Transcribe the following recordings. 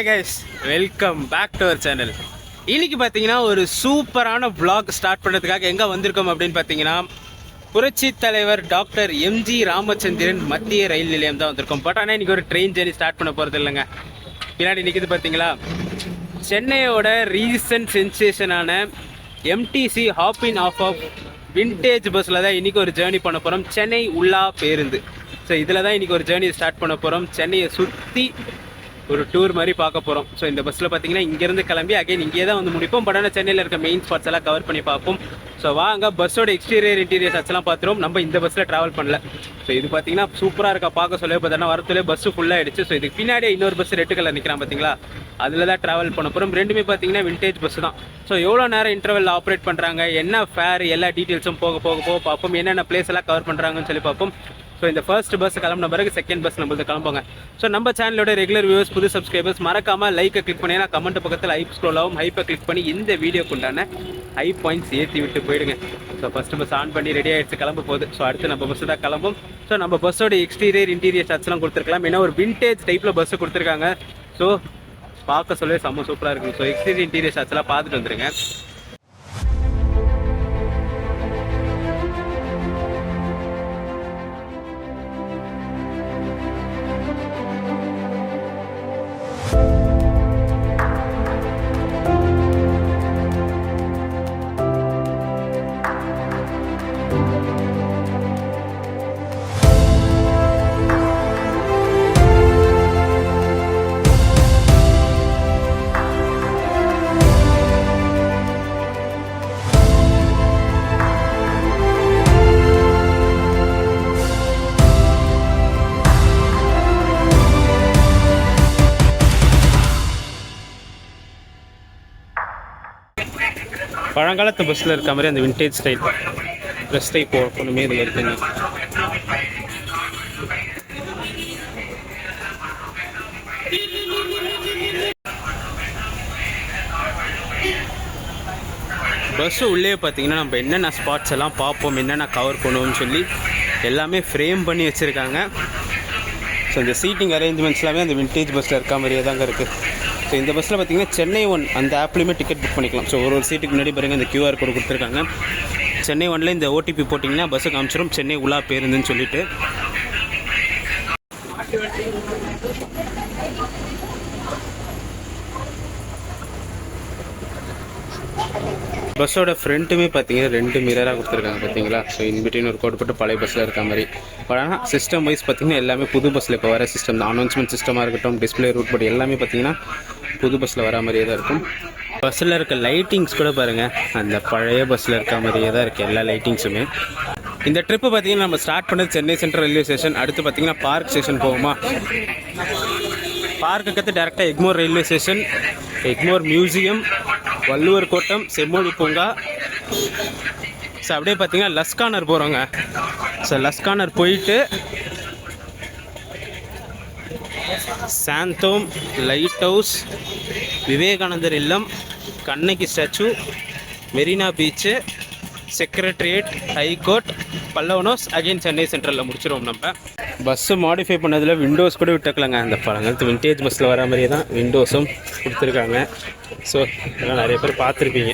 Hi guys welcome back to our channel இன்னைக்கு பார்த்தீங்கன்னா ஒரு சூப்பரான vlog ஸ்டார்ட் பண்ணுறதுக்காக எங்கே வந்திருக்கோம் அப்படின்னு பார்த்தீங்கன்னா புரட்சி தலைவர் டாக்டர் எம்ஜி ராமச்சந்திரன் மத்திய ரயில் நிலையம் தான் வந்திருக்கோம். பட் ஆனால் இன்னைக்கு ஒரு ட்ரெயின் ஜேர்னி ஸ்டார்ட் பண்ண போகிறது இல்லைங்க. பின்னாடி நிற்கிது பார்த்தீங்களா? சென்னையோட recent சென்சேஷனான MTC hop in off off vintage பஸ்ஸில் தான் இன்றைக்கி ஒரு ஜேர்னி பண்ண போகிறோம் சென்னை உள்ளா பேருந்து. ஸோ இதில் தான் இன்றைக்கி ஒரு ஜேர்னி ஸ்டார்ட் பண்ண போகிறோம் சென்னையை சுற்றி ஒரு டூர் மாதிரி பார்க்க போகிறோம் ஸோ இந்த பஸ்ஸில் பார்த்தீங்கன்னா இங்கேருந்து கிளம்பி அகைன் இங்கே தான் வந்து முடிப்போம். பட் ஆனால் சென்னையில் இருக்க மெயின் ஸ்பாட்ஸ் எல்லாம் கவர் பண்ணி பார்ப்போம். ஸோ வாங்க பஸ்ஸோட எக்ஸ்டீரியர் இன்டீரியர் எல்லாம் பார்த்துருவோம் நம்ம இந்த பஸ்ஸில் ட்ராவல் பண்ணல. ஸோ இது பார்த்தீங்கன்னா சூப்பராக இருக்கா பார்க்க சொல்லி பார்த்தோன்னா வரத்துலேயே பஸ்ஸு ஃபுல்லாக ஆயிடுச்சு. ஸோ இதுக்கு பின்னாடியே இன்னொரு பஸ் ரெட்டு கலர் நிற்கிறான் பார்த்தீங்களா அதில் தான் ட்ராவல் பண்ண போகிறோம் ரெண்டுமே பார்த்தீங்கன்னா விண்டேஜ் பஸ் தான். ஸோ எவ்வளோ நேரம் இன்டர்வெல் ஆப்ரேட் பண்ணுறாங்க என்ன ஃபேர் எல்லா டீட்டெயில்ஸும் போக போக போக பார்ப்போம். என்னென்ன பிளேஸ் எல்லாம் கவர் பண்ணுறாங்கன்னு சொல்லி பார்ப்போம். ஸோ இந்த ஃபர்ஸ்ட் பஸ் கிளம்பின பிறகு செகண்ட் பஸ் நம்மளுக்கு கிளம்புங்க ஸோ நம்ம சேனலோட ரெகுலர் வியூவர்ஸ் புது சப்ஸ்கிரைபர்ஸ் மறக்காம லைக்கை கிளிக் பண்ணி கமெண்ட் பக்கத்தில் ஹைப் ஸ்க்ரோல் ஆகும். ஹைப்பை கிளிக் பண்ணி இந்த வீடியோக்கு உண்டான ஹை பாயிண்ட்ஸ் ஏற்றி விட்டு போயிடுங்க. ஸோ ஃபஸ்ட்டு பஸ் ஆன் பண்ணி ரெடி ஆகிடுச்சு கிளம்ப போகுது. ஸோ அடுத்து நம்ம பஸ் தான் கிளம்பும். ஸோ நம்ம பஸ்ஸோட எக்ஸ்டீரியர் இன்டீரியர் ஷாட்ஸ்லாம் கொடுத்துருக்கலாம். ஏன்னா ஒரு விண்டேஜ் டைப்பில் பஸ்ஸு கொடுத்துருக்காங்க. ஸோ பார்க்க சொல்லவே செம்ம சூப்பராக இருக்கும். ஸோ எக்ஸ்டீரியர் இன்டீரியர் ஷாட்ஸ்லாம் பார்த்துட்டு வந்துருங்க. பழங்காலத்து பஸ்ஸில் இருக்க மாதிரி அந்த விண்டேஜ் ஸ்டைல் ட்ரெஸ் டைப் ஒன்றுமே இதில் இருக்குங்க. பஸ்ஸு உள்ளே பார்த்தீங்கன்னா நம்ம என்னென்ன ஸ்பாட்ஸ் எல்லாம் பார்ப்போம் என்னென்ன கவர் பண்ணுவோம்னு சொல்லி எல்லாமே ஃப்ரேம் பண்ணி வச்சுருக்காங்க. ஸோ இந்த சீட்டிங் அரேஞ்ச்மெண்ட்ஸ் எல்லாமே அந்த விண்டேஜ் பஸ்ஸில் இருக்க மாதிரியே தாங்க இருக்குது ஸோ இந்த பஸ்ஸில் பார்த்தீங்கன்னா சென்னை ஒன் அந்த ஆப்லேயுமே டிக்கெட் புக் பண்ணிக்கலாம். ஸோ ஒரு ஒரு சீட்டுக்கு முன்னாடி பாருங்க இந்த கியூஆர் கோடு கொடுத்துருக்காங்க. சென்னை ஒன்ல இந்த ஓடிபி போட்டிங்கன்னா பஸ்ஸு காமிச்சிடும் சென்னை உலா பேருந்துன்னு சொல்லிட்டு. பஸ்ஸோட ஃப்ரண்ட்டுமே பார்த்தீங்கன்னா ரெண்டு மிரராக கொடுத்துருக்காங்க பார்த்தீங்களா ஸோ இன்பிட்வீன் ஒரு கோட் போட்டு பழைய பஸ்ஸில் இருக்க மாதிரி. பட் ஆனால் சிஸ்டம் வைஸ் பார்த்தீங்கன்னா எல்லாமே புது பஸ்ஸில் இப்போ வர சிஸ்டம் தான். அனௌன்ஸ்மெண்ட் சிஸ்டமாக இருக்கட்டும் டிஸ்பிளே ரூட் போட்டு எல்லாமே பார்த்தீங்கன்னா புது பஸ்ஸில் வர மாதிரியே தான் இருக்கும். பஸ்ஸில் இருக்க லைட்டிங்ஸ் கூட பாருங்கள் அந்த பழைய பஸ்ஸில் இருக்க மாதிரியே தான் இருக்குது எல்லா லைட்டிங்ஸுமே இந்த ட்ரிப்பு பார்த்தீங்கன்னா நம்ம ஸ்டார்ட் பண்ணது சென்னை சென்ட்ரல் ரயில்வே ஸ்டேஷன் அடுத்து பார்த்தீங்கன்னா பார்க் ஸ்டேஷன் போகுமா பார்க்குக்கு டேரெக்டாக Egmore railway station Egmore museum Valluvar Kottam Semmozhi Poonga. So அப்படியே பார்த்தீங்கன்னா லஸ்கானர் போகிறோங்க ஸோ லஸ்கானர் போயிட்டு Santhome lighthouse Vivekanandar Illam Kannagi statue Marina beach secretariat high court பல்லவனோஸ் again Chennai சென்ட்ரலில் முடிச்சிருவோம் நம்ம. பஸ்ஸு மாடிஃபை பண்ணதில் விண்டோஸ் கூட விட்டுக்கலாங்க அந்த பழங்காலத்து விண்டேஜ் பஸ்ஸில் வர மாதிரியே தான் விண்டோஸும் கொடுத்துருக்காங்க. ஸோ இதெல்லாம் நிறைய பேர் பார்த்துருப்பீங்க.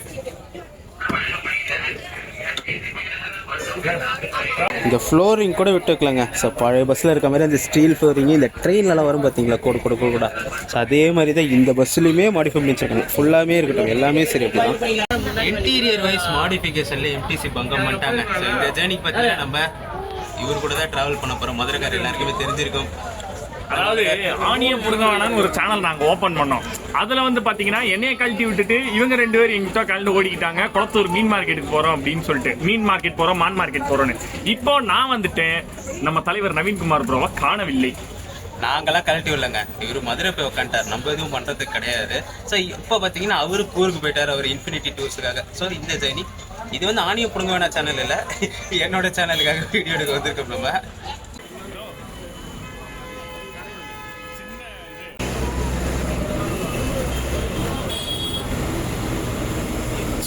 இந்த ஃப்ளோரிங் கூட விட்டுக்கலாங்க ஸோ பழைய பஸ்ஸில் இருக்க மாதிரி அந்த ஸ்டீல் ஃப்ளோரிங் இந்த ட்ரெயின்லலாம் வரும் பார்த்தீங்களா கோடு கோடு கோடு கூட. ஸோ அதே மாதிரி தான் இந்த பஸ்ஸுலையுமே மாடிஃபை பண்ணி வச்சிருக்காங்க ஃபுல்லாமே இருக்கட்டும். எல்லாமே சரி அப்படி தான் இன்டீரியர் வைஸ் மாடிஃபிகேஷன்ல எம்டிசி பங்கம் பண்ணிட்டாங்க. ஸோ இந்த ஜேர்னிக்கு பார்த்தீங்கன்னா நம்ம இவர் கூட தான் ட்ராவல் பண்ண போகிறோம் மதுரைக்கார் எல்லாருக்குமே தெரிஞ்சிருக்கும். அதாவது ஆணியம் புடுங்கவானான்னு ஒரு சேனல் நாங்க ஓபன் பண்ணோம். அதுல வந்து பாத்தீங்கன்னா என்னைய கழட்டி விட்டுட்டு இவங்க ரெண்டு பேரும் எங்கிட்ட கழண்டு ஓடிக்கிட்டாங்க. குளத்தூர் மீன் மார்க்கெட்டுக்கு போறோம் அப்படின்னு சொல்லிட்டு. மீன் மார்க்கெட் போறோம் மான் மார்க்கெட் போறோம்னு. இப்போ நான் வந்துட்டேன். நம்ம தலைவர் நவீன்குமார் ப்ரோவை காணவில்லை. நாங்கெல்லாம் கழட்டி விடலங்க. இவர் மதுரை போய் உட்காந்துட்டார் நம்ம எதுவும் பண்றதுக்கு கிடையாது. ஸோ இப்போ பார்த்தீங்கன்னா அவரு ஊருக்கு போயிட்டார். அவர் இன்ஃபினிட்டி டூர்ஸுக்காக ஸோ இந்த ஜேர்னி இது வந்து ஆணிய புடுங்க வேணா சேனல் இல்லை என்னோட சேனலுக்காக வீடியோ எடுக்க வந்திருக்கோம் நம்ம.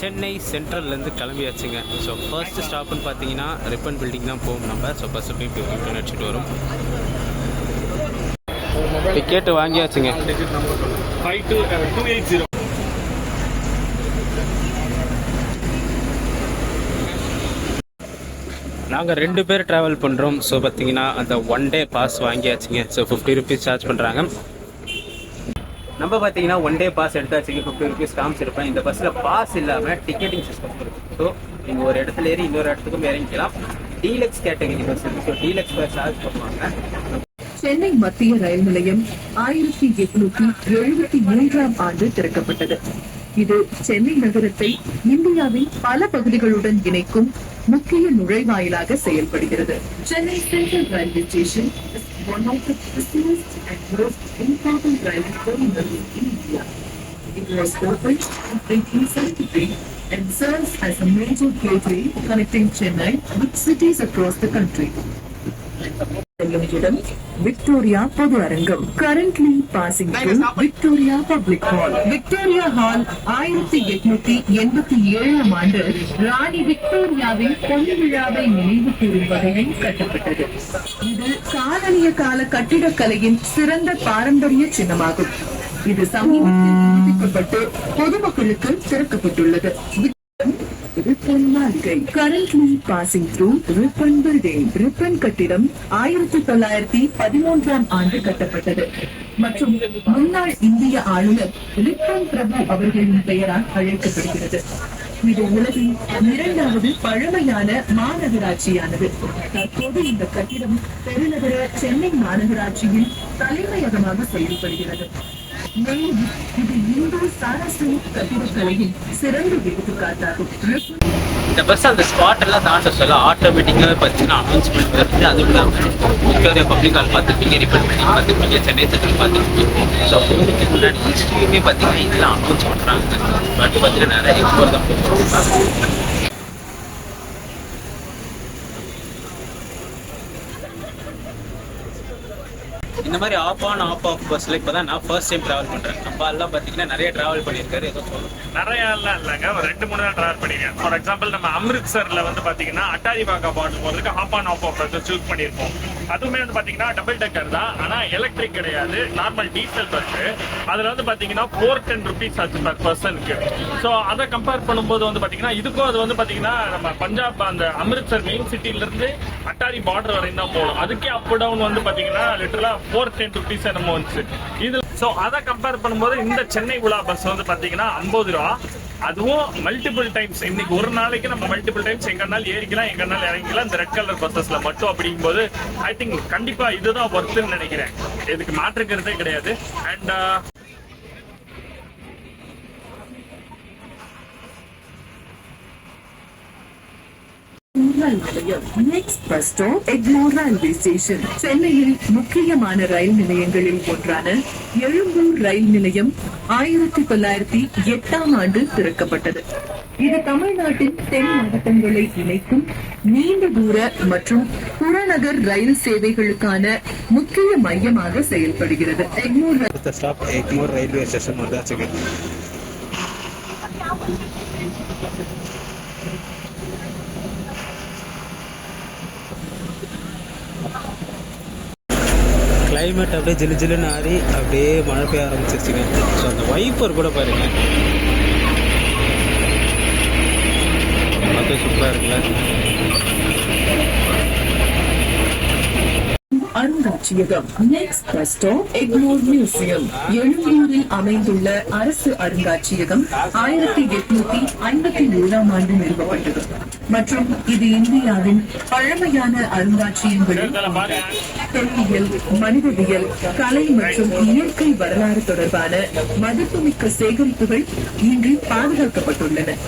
சென்னை சென்ட்ரல்லேருந்து கிளம்பியாச்சுங்க. ஸோ ஃபர்ஸ்ட் ஸ்டாப்னு பார்த்தீங்கன்னா ரிப்பன் பில்டிங் தான் போகும் நம்ம. ஸோ பஸ் போய் இப்போ அடிச்சுட்டு வரும். டிக்கெட்டு வாங்கியாச்சுங்க. ஜீரோ நாங்கள் ரெண்டு பேர் ட்ராவல் பண்ணுறோம் ஸோ பார்த்தீங்கன்னா அந்த ஒன் டே பாஸ் வாங்கியாச்சுங்க. ஸோ ஃபிஃப்டி ருபீஸ் சார்ஜ் பண்ணுறாங்க நம்ம பார்த்தீங்கன்னா ஒன் டே பாஸ் எடுத்தாச்சு ஃபிஃப்டி ருபீஸ் காமிச்சிருப்பேன் இந்த பஸ்ஸில் பாஸ் இல்லாமல் டிக்கெட்டிங் சிஸ்டம் இருக்குது ஸோ நீங்கள் ஒரு இடத்துல ஏறி இன்னொரு இடத்துக்கும் இறங்கிக்கலாம். டீலக்ஸ் கேட்டகரி பஸ் இருக்குது ஸோ டீலக்ஸ் பஸ் சார்ஜ் பண்ணுவாங்க. சென்னை மத்திய ரயில் நிலையம் ஆயிரத்தி எட்நூத்தி எழுபத்தி மூன்றாம் ஆண்டு திறக்கப்பட்டது. இது சென்னை நகரத்தை இந்தியாவின் பல பகுதிகளுடன் இணைக்கும் முக்கிய நுழைவாயிலாக செயல்படுகிறது. Chennai Central railway station one of the busiest and most important rail terminal in India. It was opened in 1873 and serves as a major gateway connecting Chennai with cities across the country. செல்லும் இடம் Victoria பொது அரங்கம். Currently passing Victoria Public Hall Victoria Hall ஆயிரத்தி எட்நூத்தி எண்பத்தி ஏழாம் ஆண்டு ராணி விக்டோரியாவின் பொன் விழாவை நினைவு கூறும் வகையில் கட்டப்பட்டது. இது காலனிய கால கட்டிடக்கலையின் சிறந்த பாரம்பரிய சின்னமாகும். இது சமீபத்தில் புதுப்பிக்கப்பட்டு பொதுமக்களுக்கு திறக்கப்பட்டுள்ளது. ரிப்பன் மாளிகை currently passing through Ripon Building Ripon கட்டிடம் ஆயிரத்தி தொள்ளாயிரத்தி பதிமூன்றாம் ஆண்டு கட்டப்பட்டது. மற்றும் முன்னாள் இந்திய ஆளுநர் ரிப்பன் பிரபு அவர்களின் பெயரால் அழைக்கப்படுகிறது. இது உலகின் இரண்டாவது பழமையான மாநகராட்சியானது. தற்போது இந்த கட்டிடம் பெருநகர சென்னை மாநகராட்சியின் தலைமையகமாக செயல்படுகிறது. மேலும் இது இந்து சாரஸ்வத் கட்டிடக்கலையின் சிறந்த எடுத்துக்காட்டாகும் இந்த பஸ் அந்த ஸ்பாட் எல்லாம் தாண்ட சொல்ல ஆட்டோமேட்டிக்காக பார்த்தீங்கன்னா அனௌன்ஸ்மெண்ட் வருது. அதுவும் இல்லாமல் விக்டோரியா பப்ளிக் ஹால் பார்த்துருப்பீங்க ரிப்பன் பண்ணி பார்த்துருப்பீங்க சென்னை சென்ட்ரல் பார்த்துருப்பீங்க. ஸோ உங்களுக்கு முன்னாடி ஹிஸ்ட்ரியுமே பார்த்தீங்கன்னா இதெல்லாம் அனௌன்ஸ் பண்ணுறாங்க பட் பார்த்தீங்கன்னா நிறைய எக்ஸ்போர் தான் இந்த மாதிரி ஆஃப் ஆன் ஆஃப் ஆஃப் பஸ்ல இப்போ தான் நான் ஃபர்ஸ்ட் டைம் ட்ராவல் பண்ணுறேன் நம்ம எல்லாம் பார்த்தீங்கன்னா நிறைய ட்ராவல் பண்ணியிருக்காரு ஏதோ சொல்லணும். நிறைய எல்லாம் இல்லைங்க. ஒரு ரெண்டு மூணு தான் டிராவல் பண்ணிருக்கேன் ஃபார் எக்ஸாம்பிள் நம்ம அம்ரித்சர்ல வந்து பாத்தீங்கன்னா அட்டாரி பாக்கா பாட்டு போறதுக்கு off on off off choose பண்ணியிருப்போம். அதுவுமே வந்து பாத்தீங்கன்னா டபுள் டெக்கர் தான். ஆனா எலக்ட்ரிக் கிடையாது. நார்மல் டீசல் பஸ் அதுல வந்து பாத்தீங்கன்னா ஃபோர் டென் ருபீஸ் ஆச்சு பர் பர்சனுக்கு ஸோ அதை கம்பேர் பண்ணும்போது வந்து பாத்தீங்கன்னா இதுக்கும் அது வந்து பாத்தீங்கன்னா நம்ம பஞ்சாப் அந்த அமிர்த்சர் மெயின் சிட்டில இருந்து அட்டாரி பார்டர் வரையும் தான் போகணும். அதுக்கே அப் டவுன் வந்து பாத்தீங்கன்னா லிட்டரலா ஃபோர் டென் ருபீஸ் என்னமோ வந்துச்சு. இது ஸோ அதை கம்பேர் பண்ணும்போது இந்த சென்னை உலா பஸ் வந்து பார்த்தீங்கன்னா ஐம்பது ரூபா. அதுவும் மல்டிபிள் டைம்ஸ் இன்னைக்கு ஒரு நாளைக்கு நம்ம மல்டிபிள் டைம்ஸ் எங்கனாலும் ஏறிக்கலாம் எங்கனாலும் இறங்கிக்கலாம். இந்த ரெட் கலர் பஸ்ஸஸ்ல மட்டும் அப்படிங்கும்போது ஐ திங்க் கண்டிப்பா இதுதான் ஒர்த்துன்னு நினைக்கிறேன். இதுக்கு மாற்றுக்கிறதே கிடையாது. அண்ட் ரயில் நிலையம் next bus stop Egmore railway station சென்னையில் முக்கியமான ரயில் நிலையங்களில் ஒன்றான எழும்பூர் ரயில் நிலையம் ஆயிரத்தி தொள்ளாயிரத்தி எட்டாம் ஆண்டு திறக்கப்பட்டது. இது தமிழ்நாட்டின் தென் மாவட்டங்களை இணைக்கும் நீண்ட தூர மற்றும் புறநகர் ரயில் சேவைகளுக்கான முக்கிய மையமாக செயல்படுகிறது. Egmore stop Egmore railway station climate அப்படியே ஜிலு ஜிலுன்னு ஆறி அப்படியே மழை பெய்ய ஆரம்பிச்சிருச்சுங்க. ஸோ அந்த வைப்பர் கூட பாருங்க. அப்படியே சூப்பராக இருக்குல்ல? அருங்காட்சியகம் next bus stop Egmore museum எழும்பூரில் அமைந்துள்ள அரசு அருங்காட்சியகம் ஆயிரத்தி எட்நூத்தி ஐம்பத்தி ஏழாம் ஆண்டு நிறுவப்பட்டது. மற்றும் இது இந்தியாவின் பழமையான அருங்காட்சியகங்களில் தொல்லியல் மனிதவியல் கலை மற்றும் இயற்கை வரலாறு தொடர்பான மதிப்புமிக்க சேகரிப்புகள் இங்கு பாதுகாக்கப்பட்டுள்ளன.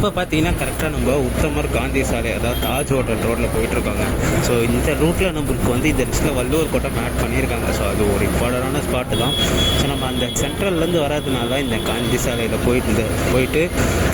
இப்போ பார்த்தீங்கன்னா கரெக்டாக நம்ம உத்தமர் காந்தி சாலை அதாவது தாஜ் ஹோட்டல் ரோட்டில் போயிட்டுருக்காங்க. ஸோ இந்த ரூட்டில் நம்மளுக்கு வந்து இந்த லிஸ்ட்டில் வள்ளுவர் கோட்டம் ஆட் பண்ணியிருக்காங்க. ஸோ அது ஒரு இம்பார்ட்டண்டான ஸ்பாட்டு தான். ஸோ நம்ம அந்த சென்ட்ரல்லேருந்து வராதனால இந்த காந்தி சாலையில் போயிட்டு இந்த போயிட்டு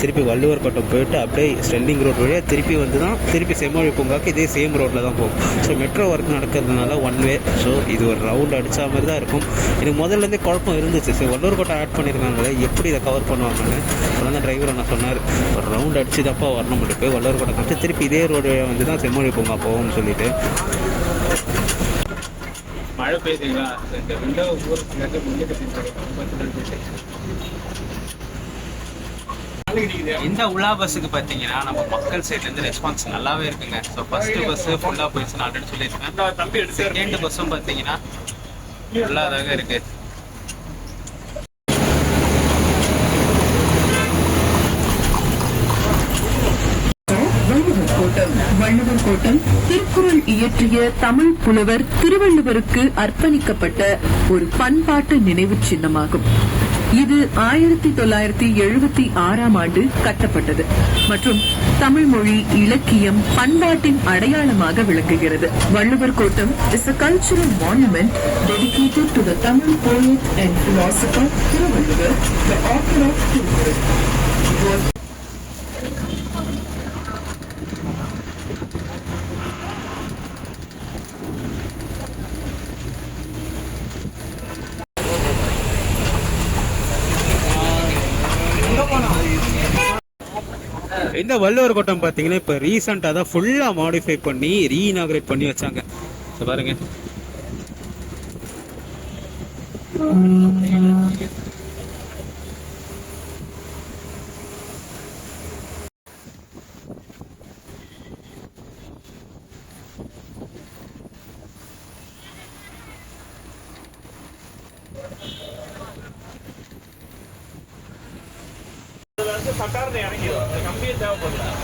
திருப்பி வள்ளுவர் கோட்டம் போயிட்டு அப்படியே ஸ்டெல்லிங் ரோட் வழியாக திருப்பி வந்து தான் திருப்பி செம்மொழி பூங்காக்கு இதே சேம் ரோட்டில் தான் போகும். ஸோ மெட்ரோ ஒர்க் நடக்கிறதுனால ஒன் வே ஸோ இது ஒரு ரவுண்ட் அடித்தா மாதிரி தான் இருக்கும். எனக்கு முதல்லேருந்தே குழப்பம் இருந்துச்சு. சரி வள்ளுவர் கோட்டை ஆட் பண்ணியிருக்காங்களே எப்படி இதை கவர் பண்ணுவாங்கன்னு. அப்புறம் தான் டிரைவர் நான் சொன்னார். ஒரு ரவுண்ட் அடிச்சு தப்பா வரணும் போய் வள்ளூர் கோட்டை காமிச்சு திருப்பி இதே ரோடு வந்து தான் செம்மொழி பூங்கா போகும்னு சொல்லிட்டு. மழை பெய்யுதுங்களா? இந்த விண்டோ இந்த உலா பஸ்ஸுக்கு பார்த்தீங்கன்னா நம்ம மக்கள் சைட்லேருந்து ரெஸ்பான்ஸ் நல்லாவே இருக்குங்க. ஸோ ஃபர்ஸ்ட் பஸ் ஃபுல்லாக போயிடுச்சுன்னு ஆல்ரெடி சொல்லியிருக்கேன். தம்பி எடுத்து செகண்ட் பஸ்ஸும் பார்த்தீங்கன்னா ஃபுல்லாக இருக்கு. வள்ளுவர் கோட்டம் வள்ளுவர் கோட்டம் திருக்குறள் தமிழ் புலவர் திருவள்ளுவருக்கு அர்ப்பணிக்கப்பட்ட ஒரு பண்பாட்டு நினைவு சின்னமாகும். இது ஆயிரத்தி தொள்ளாயிரத்தி எழுபத்தி ஆறாம் ஆண்டு கட்டப்பட்டது மற்றும் தமிழ் மொழி இலக்கியம் பண்பாட்டின் அடையாளமாக விளங்குகிறது. Valluvar Kottam is a cultural monument dedicated to the Tamil poet and philosopher Thiruvalluvar the author of Tirukkural. It was இந்த வள்ளுவர் கோட்டம் பார்த்தீங்கன்னா இப்போ ரீசெண்டாக தான் ஃபுல்லாக மாடிஃபை பண்ணி ரீஇனாகிரேட் பண்ணி வச்சாங்க. பாருங்க. 过去了。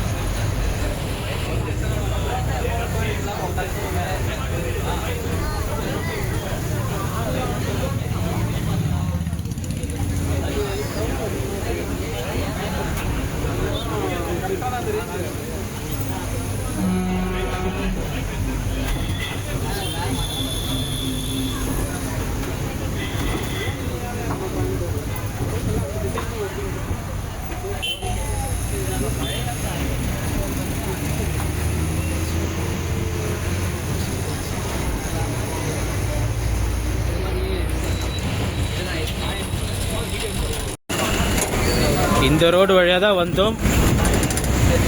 இந்த ரோடு வழியாக தான் வந்தோம்.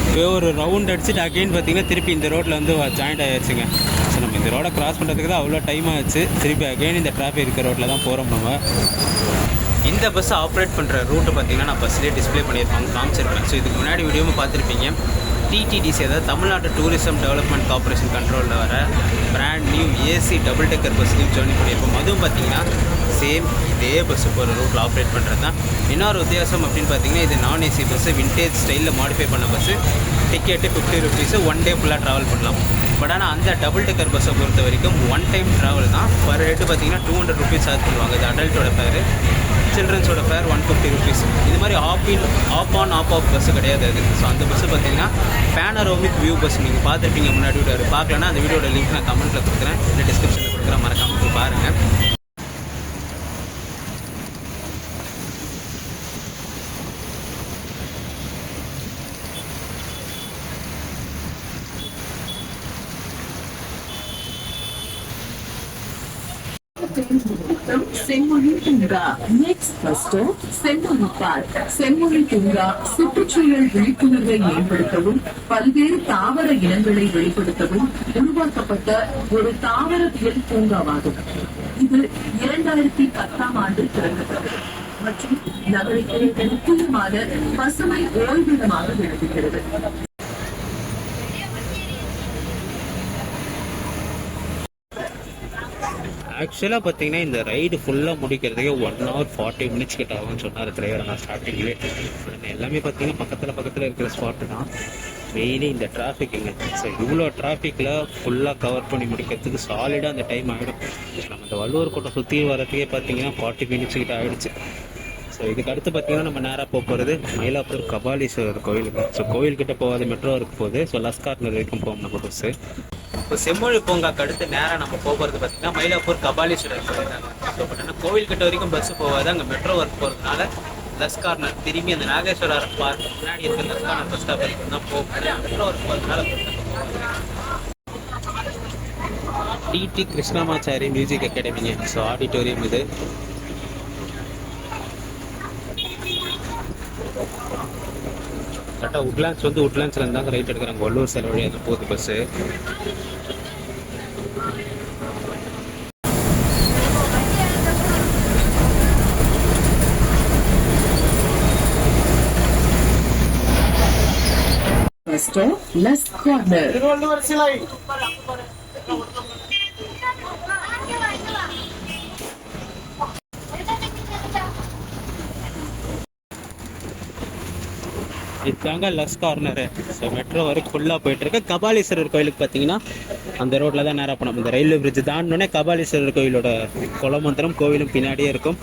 இப்போ ஒரு ரவுண்ட் அடிச்சுட்டு அகைன் பார்த்தீங்கன்னா திருப்பி இந்த ரோட்டில் வந்து ஜாயிண்ட் ஆகிடுச்சுங்க ஸோ நம்ம இந்த ரோடை கிராஸ் பண்ணுறதுக்கு தான் அவ்வளோ டைம் ஆச்சு. திருப்பி அகெயின் இந்த டிராஃபிக் இருக்க ரோட்டில் தான் போகிறோம் நம்ம. இந்த பஸ்ஸை ஆப்ரேட் பண்ணுற ரூட்டு பார்த்தீங்கன்னா நான் பஸ்லேயே டிஸ்ப்ளே பண்ணியிருப்பாங்க காமிச்சிருப்பேன் ஸோ இதுக்கு முன்னாடி வீடியோவும் பார்த்துருப்பீங்க. டிடிடிசி அதாவது தமிழ்நாடு டூரிசம் டெவலப்மெண்ட் கார்பரேஷன் கண்ட்ரோலில் வர brand new AC double decker பஸ்லையும் journey பண்ணியிருப்போம் அதுவும் பார்த்தீங்கன்னா சேம் இதே பஸ்ஸு போகிற ரூட்டில் ஆப்ரேட் பண்ணுறது தான் இன்னொரு வித்தியாசம் அப்படின்னு பார்த்தீங்கன்னா இது நான் ஏசி பஸ்ஸு விண்டேஜ் ஸ்டைலில் மாடிஃபை பண்ண bus ticket fifty rupees one day ஃபுல்லாக ட்ராவல் பண்ணலாம். பட் ஆனால் அந்த டபுள் டெக்கர் பஸ்ஸை பொறுத்த வரைக்கும் ஒன் டைம் ட்ராவல் தான். பர் ஹெட் பார்த்தீங்கன்னா டூ ஹண்ட்ரட் ருபீஸ் சார்ஜ் பண்ணுவாங்க. இது அடல்ட்டோட பேர் சில்ட்ரன்ஸோட ஃபேர் ஒன் ஃபிஃப்டி ருபீஸ் இது மாதிரி hop in hop on hop off bus கிடையாது அது. ஸோ அந்த பஸ்ஸு பார்த்தீங்கன்னா பேனரோமிக் வியூ பஸ் நீங்கள் பார்த்துருப்பீங்க முன்னாடி வீடியோ. பார்க்கலன்னா அந்த வீடியோட லிங்க் நான் கமெண்ட்டில் கொடுக்குறேன். இல்லை டிஸ்கிரிப்ஷனில் கொடுக்குறேன். மறக்காமல் போய் பாருங்கள் செம்மொழி பூங்கா நெக்ஸ்ட் ஃபர்ஸ்ட் செம்மொழி பார்க் செம்மொழி பூங்கா சுற்றுச்சூழல் விழிப்புணர்வை மேம்படுத்தவும் பல்வேறு தாவர இனங்களை வெளிப்படுத்தவும் உருவாக்கப்பட்ட ஒரு தாவரவியல் பூங்காவாகும். இது இரண்டாயிரத்தி பத்தாம் ஆண்டு திறக்கப்பட்டது. மற்றும் நகரத்தில் முக்கியமாக பசுமை ஓய்விடமாக விளங்குகிறது. ஆக்சுவலாக பார்த்தீங்கன்னா இந்த ரைடு ஃபுல்லாக முடிக்கிறதுக்கே ஒன் ஹவர் ஃபார்ட்டி மினிட்ஸ் கிட்ட ஆகும்னு சொன்னார் டிரைவர் நான் ஸ்டார்டிங்லேயே எல்லாமே பார்த்தீங்கன்னா பக்கத்தில் பக்கத்தில் இருக்கிற ஸ்பாட்டு தான். மெயினே இந்த டிராஃபிக்குங்க ஸோ இவ்வளோ டிராஃபிக்கில் ஃபுல்லாக கவர் பண்ணி முடிக்கிறதுக்கு சாலிடாக அந்த டைம் ஆகிடும் நம்ம இந்த வள்ளுவர் கோட்டை சுற்றி வரதுக்கே பார்த்தீங்கன்னா ஃபார்ட்டி மினிட்ஸ் கிட்ட ஆகிடுச்சு ஸோ இதுக்கு அடுத்து பார்த்தீங்கன்னா நம்ம நேராக போக போகிறது மயிலாப்பூர் கபாலீஸ்வரர் கோயிலுக்கு. ஸோ கோயில்கிட்ட போகாத மெட்ரோ இருக்கு போகுது. ஸோ லஸ்கார்னர் வரைக்கும் போகணும் நம்ம பஸ்ஸு இப்போ செம்மொழி பூங்காக்கு அடுத்து நேராக நம்ம போகிறது பார்த்தீங்கன்னா மயிலாப்பூர் கபாலீஸ்வரர் கோயில் தாங்க ஸோ வரைக்கும் பஸ்ஸு போகாது. அங்கே மெட்ரோ ஒர்க் போகிறதுனால லஸ்கார்னர் திரும்பி அந்த நாகேஸ்வரர் பார்க் முன்னாடி இருக்கிற லஸ் கார்னர் பஸ் ஸ்டாப் வரைக்கும் தான் போகும். மெட்ரோ ஒர்க் போகிறதுனால டிடி கிருஷ்ணமாச்சாரி மியூசிக் அகாடமிங்க ஸோ ஆடிட்டோரியம் இது. கரெக்டாக உட்லாண்ட்ஸ் வந்து உட்லாண்ட்ஸ்ல இருந்தாங்க ரைட் எடுக்கிறாங்க. வள்ளூர் சில வழியாக தான் போகுது bus Bus stop, Lust Corner. Luz corner so metro வரைக்கும் ஃபுல்லாக போயிட்டு இருக்கு. கபாலீஸ்வரர் கோயிலுக்கு பார்த்தீங்கன்னா அந்த ரோட்டில் தான் நேராக போனோம். இந்த ரயில்வே பிரிட்ஜ் தாண்டினோடனே கபாலீஸ்வரர் கோயிலோட குளமந்திரம் கோவிலும் பின்னாடியே இருக்கும்.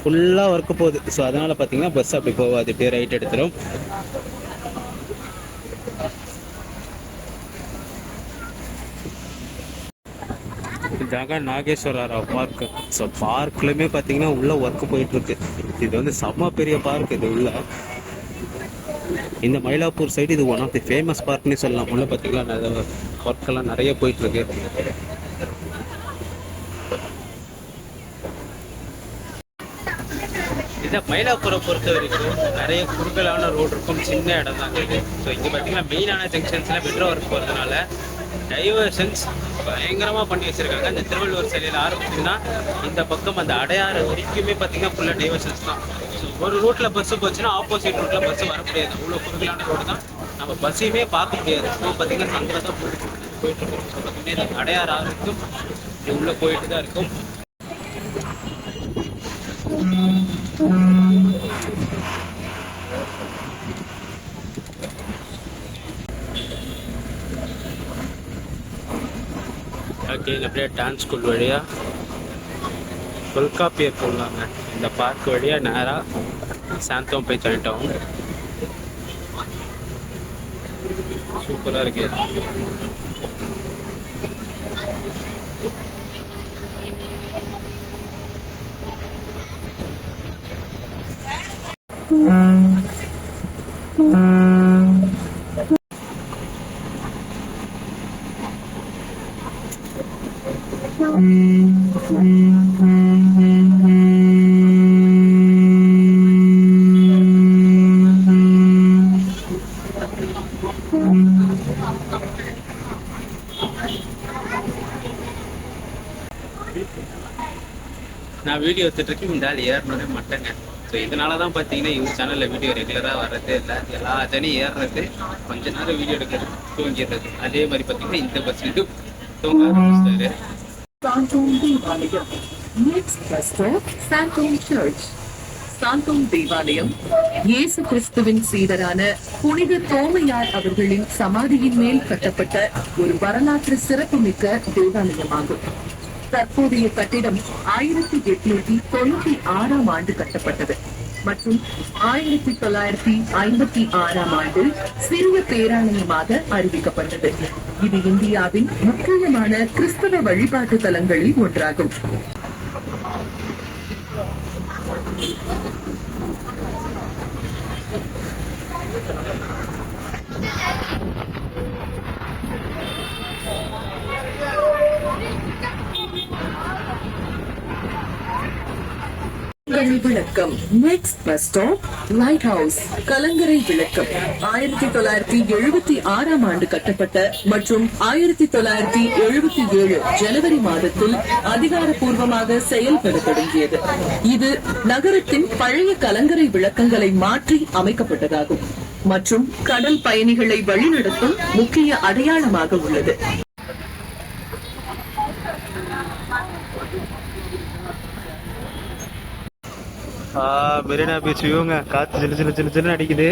ஃபுல்லாக ஒர்க்கு போகுது. ஸோ அதனால் பார்த்தீங்கன்னா பஸ் அப்படி போகாது. இப்படியே ரைட் எடுத்துரும். இதாங்க நாகேஸ்வரராவ் பார்க் ஸோ பார்க்லையுமே பார்த்தீங்கன்னா உள்ள ஒர்க் போயிட்டு இருக்கு. இது வந்து செம்ம பெரிய பார்க் இது உள்ள. இந்த மயிலாப்பூர் சைடு இது ஒன் ஆஃப் தி ஃபேமஸ் பார்க்னே சொல்லலாம். உள்ள பார்த்தீங்கன்னா நிறைய ஒர்க் எல்லாம் நிறைய போயிட்டு இருக்கு இதை மயிலாப்பூரை பொறுத்த வரைக்கும் நிறைய குறுகலான ரோடு இருக்கும் சின்ன இடம் தான் இது. ஸோ இங்கே பார்த்தீங்கன்னா மெயினான ஜங்ஷன்ஸில் மெட்ரோ ஒர்க் போகிறதுனால டைவர்ஷன்ஸ் பயங்கரமாக பண்ணி வச்சிருக்காங்க. இந்த திருவள்ளுவர் சிலையில் ஆரம்பிச்சிங்கன்னா இந்த பக்கம் அந்த அடையாறு வரைக்குமே பார்த்தீங்கன்னா ஃபுல்லாக டைவர்ஷன்ஸ் தான். ஒரு ரூட்டில் பஸ்ஸு போச்சுன்னா ஆப்போசிட் ரூட்டில் பஸ்ஸு வர முடியாது. அவ்வளோ குறுகலான ரோடு தான். நம்ம பஸ்ஸையுமே பார்க்க முடியாது. இப்போ பார்த்தீங்கன்னா சங்கரம் தான் போயிட்டு போயிட்டு இருக்கோம். ஸோ பார்த்தீங்கன்னா அடையாறு ஆறுக்கும் உள்ள உள்ளே போயிட்டு தான் இருக்கும். அகெயின் அப்படியே டான்ஸ் ஸ்கூல் வழியாக தொல்காப்பியர் போடலாங்க இந்த பார்க் வழியாக நேராக சாந்தோம் போய் ஜாயிண்ட் சூப்பராக இருக்கு. நான் வீடியோ எடுத்துட்டு இந்த ஆள் ஏறணும்னே மாட்டேங்க. ஸோ இதனால தான் பார்த்தீங்கன்னா இவங்க சேனலில் வீடியோ ரெகுலராக வர்றதே இல்லை. எல்லா தனியும் ஏறுறது கொஞ்ச நேரம் வீடியோ எடுக்கிறது தூங்கிடுறது. அதே மாதிரி பார்த்தீங்கன்னா இந்த பஸ்லையும் தூங்க ஆரம்பிச்சிட்டாரு. சர்ச் சாந்தோம் தேவாலயம். இயேசு கிறிஸ்துவின் சீடரான புனித தோமையார் அவர்களின் சமாதியின் மேல் கட்டப்பட்ட ஒரு வரலாற்று சிறப்புமிக்க தேவாலயமாகும். தற்போதைய கட்டிடம் ஆயிரத்தி எட்நூத்தி தொண்ணூத்தி ஆறாம் ஆண்டு கட்டப்பட்டது. மற்றும் ஆயிரத்தி தொள்ளாயிரத்தி ஐம்பத்தி ஆறாம் ஆண்டு சிறிய பேராலயமாக அறிவிக்கப்பட்டது. இது இந்தியாவின் முக்கியமான கிறிஸ்தவ வழிபாட்டு தலங்களில் ஒன்றாகும். கலங்கரை விளக்கம். Next bus stop light house கலங்கரை விளக்கம். ஆயிரத்தி தொள்ளாயிரத்தி எழுபத்தி ஆறாம் ஆண்டு கட்டப்பட்ட மற்றும் ஆயிரத்தி தொள்ளாயிரத்தி எழுபத்தி ஏழு ஜனவரி மாதத்தில் அதிகாரப்பூர்வமாக செயல்பட தொடங்கியது. இது நகரத்தின் பழைய கலங்கரை விளக்கங்களை மாற்றி அமைக்கப்பட்டதாகும். மற்றும் கடல் பயணிகளை வழிநடத்தும் முக்கிய அடையாளமாக உள்ளது. மெரினா பீச் வியூங்க காத்து சின்ன சின்ன சின்ன சின்ன அடிக்குது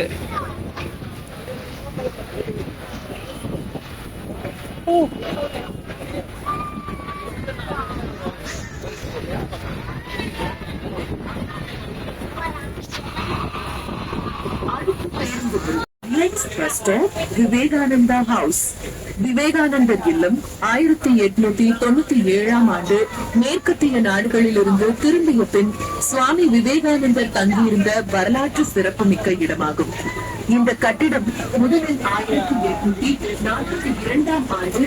Next stop, Vivekananda House. விவேகானந்தர் இல்லம் ஆயிரத்தி எட்நூத்தி தொண்ணூத்தி ஏழாம் ஆண்டு மேற்கத்திய நாடுகளிலிருந்து திரும்பிய பின் சுவாமி விவேகானந்தர் தங்கியிருந்த வரலாற்று சிறப்புமிக்க இடமாகும். இந்த கட்டிடம் முதலில் ஆயிரத்தி எட்நூத்தி நாற்பத்தி இரண்டாம் ஆண்டு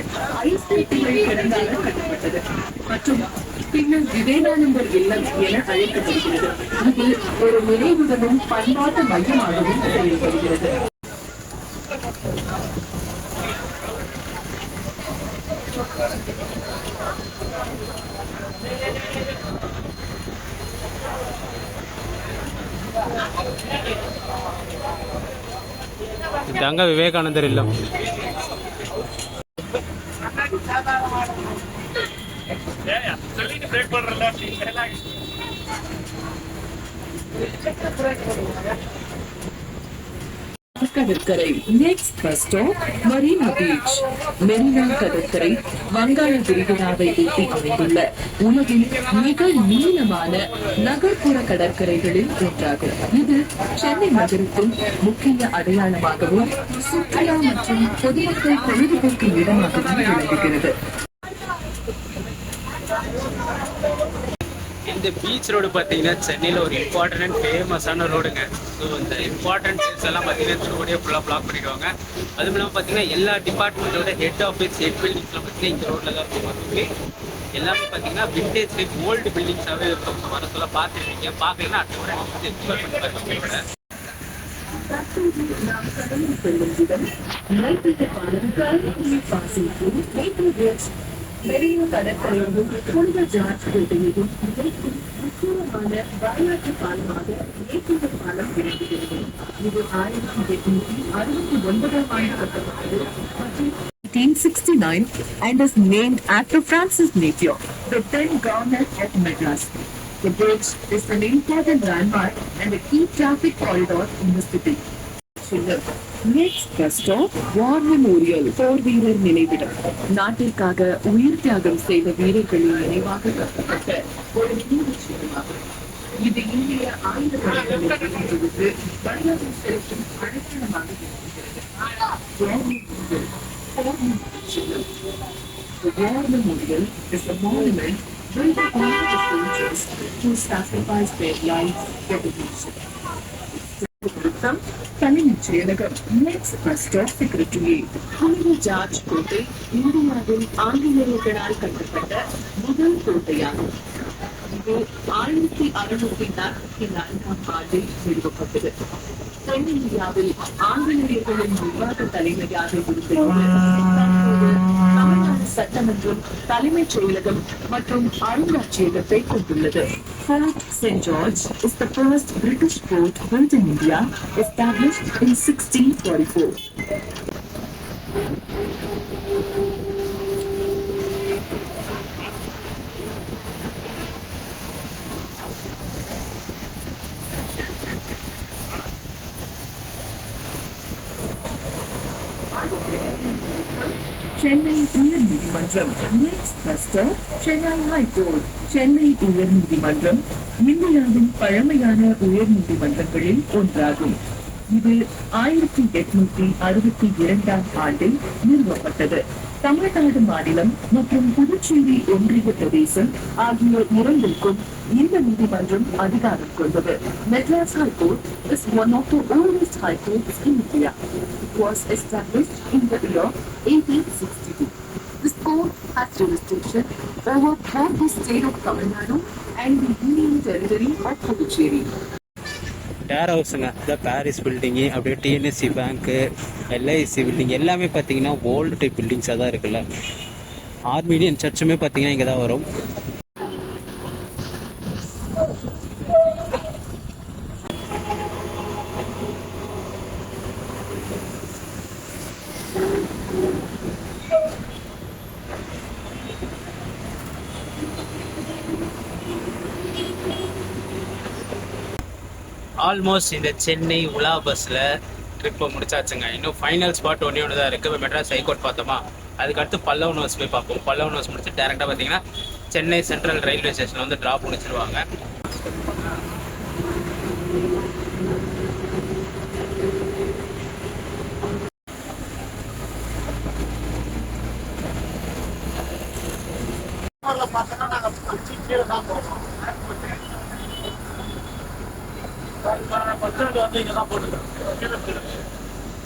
ஐஸ்பிடிகள் கடந்தாக கட்டப்பட்டது. மற்றும் பின்னர் விவேகானந்தர் இல்லம் என அழைக்கப்படுகிறது. இது ஒரு நினைவுடனும் பண்பாட்டு மையமாகவும் செயல்படுகிறது. இதாங்க விவேகானந்தர் இல்லம். ஏயா, சொல்லிட்டு கடற்கரை next bus stop Marina beach Marina கடற்கரை வங்காள விரிகுடாவை ஒட்டி அமைந்துள்ள உலகில் மிக நீளமான நகர்ப்புற கடற்கரைகளில் ஒன்றாகும். இது சென்னை நகரத்தின் முக்கிய அடையாளமாகவும் சுற்றுலா மற்றும் பொதுமக்கள் பொழுதுபோக்கு இடமாகவும் விளங்குகிறது. இந்த பீச் ரோடு பார்த்தீங்கன்னா சென்னையில் ஒரு இம்பார்ட்டன்ட் அண்ட் ஃபேமஸான ரோடுங்க ஸோ இந்த இம்பார்ட்டன்ட் பிளேஸ் எல்லாம் பார்த்தீங்கன்னா ரோடே ஃபுல்லாக பிளாக் பண்ணிடுவாங்க. அதுவும் இல்லாமல் பார்த்தீங்கன்னா எல்லா டிபார்ட்மெண்ட்டோட ஹெட் ஆஃபீஸ் ஹெட் பில்டிங்ஸ்லாம் பார்த்தீங்கன்னா இந்த ரோட்டில் தான் இருக்கும். மொத்தமே எல்லாமே பார்த்தீங்கன்னா விண்டேஜ் டைப் ஓல்டு பில்டிங்ஸாகவே இருக்கும். ஸோ வர சொல்ல பார்த்துருக்கீங்க பார்க்கலன்னா அடுத்த முறை எக்ஸ்ப்ளோர் பண்ணி பாருங்க நாம் கடலில் செல்லும் விதம் நைட்டிக பாலம் கருணை பாசிக்கும் மேற்கு பிரிட்ஜ் மெரினா கடற்கரையும் புனித ஜார்ஜ் கோட்டையையும் இணைக்கும் முக்கியமான வரலாற்று பாலமாக மேற்கு பாலம் விளங்குகிறது இது ஆயிரத்தி எட்நூத்தி அறுபத்தி ஒன்பதாம் ஆண்டு கட்டப்பட்டது மற்றும் 1869 and is named after Francis Napier, the then governor of Madras. The bridge is an important landmark and a key traffic corridor in the city. Next bus stop war memorial போர் வீரர் நினைவிடம் நாட்டிற்காக உயிர் தியாகம் செய்த வீரர்களின் நினைவாக கட்டப்பட்ட ஒரு நினைவு இது இந்திய ஆயுத படைகளின் வீரர்களுக்கு செலுத்தும் அடையாளமாக The War Memorial is a monument built the soldiers who sacrificed their lives for the nation. செயலகம் நெக்ஸ்ட் பஸ் ஸ்டாப் செக்ரட்டரியேட் புனித ஜார்ஜ் கோட்டை இந்தியாவில் ஆங்கிலேயர்களால் கட்டப்பட்ட முதல் கோட்டையாகும். இது ஆயிரத்தி அறுநூத்தி நாற்பத்தி நான்காம் ஆண்டில் நிறுவப்பட்டது. தென்னிந்தியாவில் ஆங்கிலேயர்களின் நிர்வாக தலைமையாக இருந்த தற்போது தமிழ்நாடு சட்டமன்றம் தலைமைச் செயலகம் மற்றும் அருங்காட்சியகத்தை கொண்டுள்ளது Fort St. George is the first British fort built in India, established in 1644. Next Chennai high court Chennai உயர்நீதிமன்றம் இந்தியாவின் பழமையான உயர்நீதிமன்றங்களில் ஒன்றாகும் இது ஆயிரத்தி எட்நூத்தி அறுபத்தி இரண்டாம் ஆண்டில் நிறுவப்பட்டது தமிழ்நாடு மாநிலம் மற்றும் புதுச்சேரி ஒன்றிய பிரதேசம் ஆகிய இரண்டிற்கும் இந்த நீதிமன்றம் அதிகாரம் கொண்டது Madras high court is one of the oldest high courts in India. It was established in the year 1862. Has jurisdiction over both the state of Tamil Nadu and the Union territory of Puducherry. Dare ஹவுஸுங்க இந்த Paris building அப்படியே TNSC bank LIC building எல்லாமே பார்த்தீங்கன்னா old type பில்டிங்ஸாக தான் இருக்குல்ல Armenian சர்ச்சுமே பார்த்தீங்கன்னா இங்கே தான் வரும் ஆல்மோஸ்ட் இந்த சென்னை உலா பஸ்ஸில் ட்ரிப்பை முடிச்சாச்சுங்க. இன்னும் ஃபைனல் ஸ்பாட் ஒன்றே ஒன்று தான் இருக்குது மெட்ராஸ் ஹைகோர்ட் பார்த்தோமா? அதுக்கடுத்து பல்லவன் ஹவுஸ் போய் பார்ப்போம். பல்லவன் ஹவுஸ் முடிச்சு டேரெக்டாக பார்த்தீங்கன்னா சென்னை சென்ட்ரல் ரயில்வே ஸ்டேஷனில் வந்து ட்ராப் முடிச்சிருவாங்க. நாங்கள் கீழே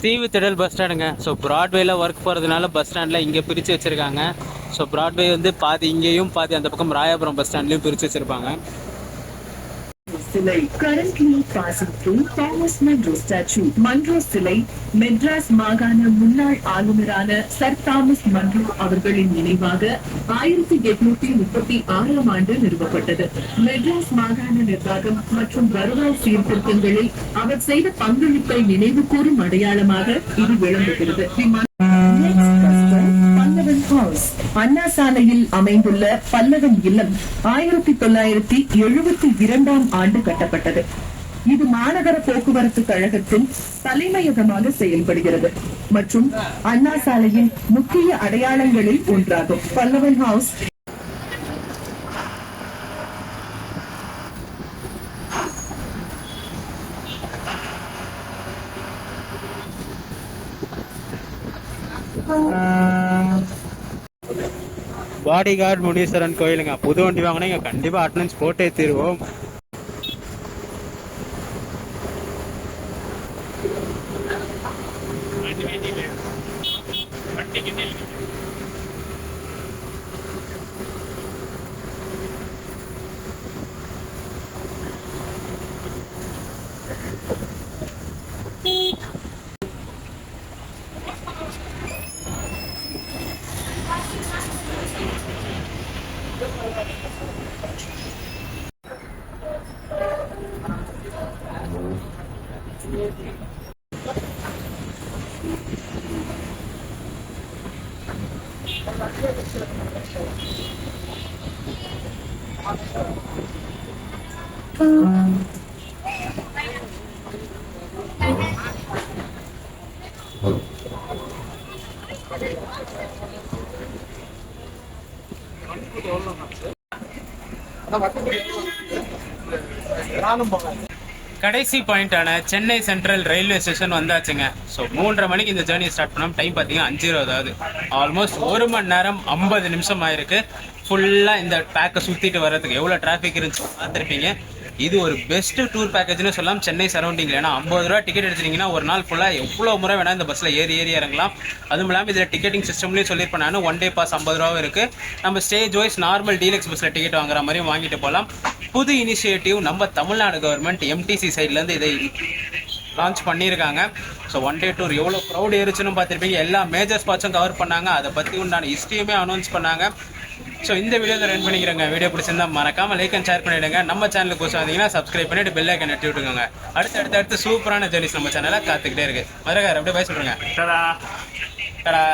தீவு திடல் பஸ் ஸ்டாண்டுங்க ஸோ ப்ராட்வேல ஒர்க் போகிறதுனால பஸ் ஸ்டாண்டில் இங்கே பிரித்து வச்சுருக்காங்க. ஸோ ப்ராட்வே வந்து பாதி இங்கேயும் பாதி அந்த பக்கம் ராயபுரம் பஸ் ஸ்டாண்ட்லேயும் பிரித்து வச்சுருப்பாங்க. சிலை currently passing through Thomas Munro statue Munro சிலை மெட்ராஸ் மாகாண முன்னாள் ஆளுநரான சர் தாமஸ் மன்றோ அவர்களின் நினைவாக ஆயிரத்தி எட்நூத்தி முப்பத்தி ஆறாம் ஆண்டு நிறுவப்பட்டது. மெட்ராஸ் மாகாண நிர்வாகம் மற்றும் வருவாய் சீர்திருத்தங்களில் அவர் செய்த பங்களிப்பை நினைவு கூறும் அடையாளமாக இது விளங்குகிறது. ஹவுஸ் அண்ணா சாலையில் அமைந்துள்ள பல்லவன் இல்லம் ஆயிரத்தி தொள்ளாயிரத்தி எழுபத்தி இரண்டாம் ஆண்டு கட்டப்பட்டது. இது மாநகர போக்குவரத்து கழகத்தின் தலைமையகமாக செயல்படுகிறது. மற்றும் அண்ணா சாலையின் முக்கிய அடையாளங்களில் ஒன்றாகும் Pallavan house body guard Muneeswaran கோயிலுங்க. புது வண்டி வாங்கினா இங்கே கண்டிப்பாக அட்டனன்ஸ் போட்டே தீருவோம். கடைசி பாயிண்டான சென்னை சென்ட்ரல் ரயில்வே ஸ்டேஷன் வந்தாச்சுங்க. ஸோ மூன்றரை மணிக்கு இந்த ஜேர்னி ஸ்டார்ட் பண்ணோம். டைம் பார்த்தீங்கன்னா அஞ்சு இருபதாவது ஆல்மோஸ்ட் ஒரு மணி நேரம் ஐம்பது நிமிஷம் ஆயிருக்கு. ஃபுல்லாக இந்த பேக்கை சுற்றிட்டு வர்றதுக்கு எவ்வளோ டிராஃபிக் இருந்துச்சு பார்த்துருப்பீங்க. இது ஒரு பெஸ்ட் டூர் பேக்கேஜ்னு சொல்லலாம். சென்னை சரௌண்டிங்கில் ஏன்னா ஐம்பது ரூபா டிக்கெட் எடுத்தீங்கன்னா ஒரு நாள் ஃபுல்லாக எவ்வளோ முறை வேணால் இந்த பஸ்ஸில் ஏறி ஏறி இறங்கலாம். அதுவும் இல்லாமல் இதில் டிக்கெட்டிங் சிஸ்டம்லேயும் சொல்லியிருப்பேன் நான். ஒன் டே பாஸ் ஐம்பது ரூபாவும் இருக்குது நம்ம ஸ்டேஜ் வைஸ் நார்மல் டீலக்ஸ் பஸ்ஸில் டிக்கெட் வாங்குற மாதிரியும் வாங்கிட்டு போகலாம். புது இனிஷியேட்டிவ் நம்ம தமிழ்நாடு கவர்மெண்ட் எம்டிசி சைட்லேருந்து இதை லான்ச் பண்ணியிருக்காங்க. ஸோ ஒன் டே டூர் எவ்வளோ க்ரௌட் ஏறிச்சுன்னு பார்த்துருப்பீங்க. எல்லா மேஜர் ஸ்பாட்ஸும் கவர் பண்ணாங்க. அதை பற்றி உண்டான ஹிஸ்ட்ரியுமே அனௌன்ஸ் பண்ணாங்க. ஸோ இந்த வீடியோ தான் ரன் பண்ணிக்கிறேங்க. வீடியோ பிடிச்சிருந்தா மறக்காம லைக் அண்ட் ஷேர் பண்ணிடுங்க. நம்ம சேனலுக்கு புதுசாக வந்தீங்கன்னா சப்ஸ்கிரைப் பண்ணிட்டு பெல் ஐக்கன் நட்டி விட்டுக்கோங்க அடுத்து அடுத்து அடுத்து சூப்பரான ஜெர்னிஸ் நம்ம சேனலில் காத்துக்கிட்டே இருக்கு. மதுரகார் அப்படியே போய் சொல்கிறேங்க டடா. டடா.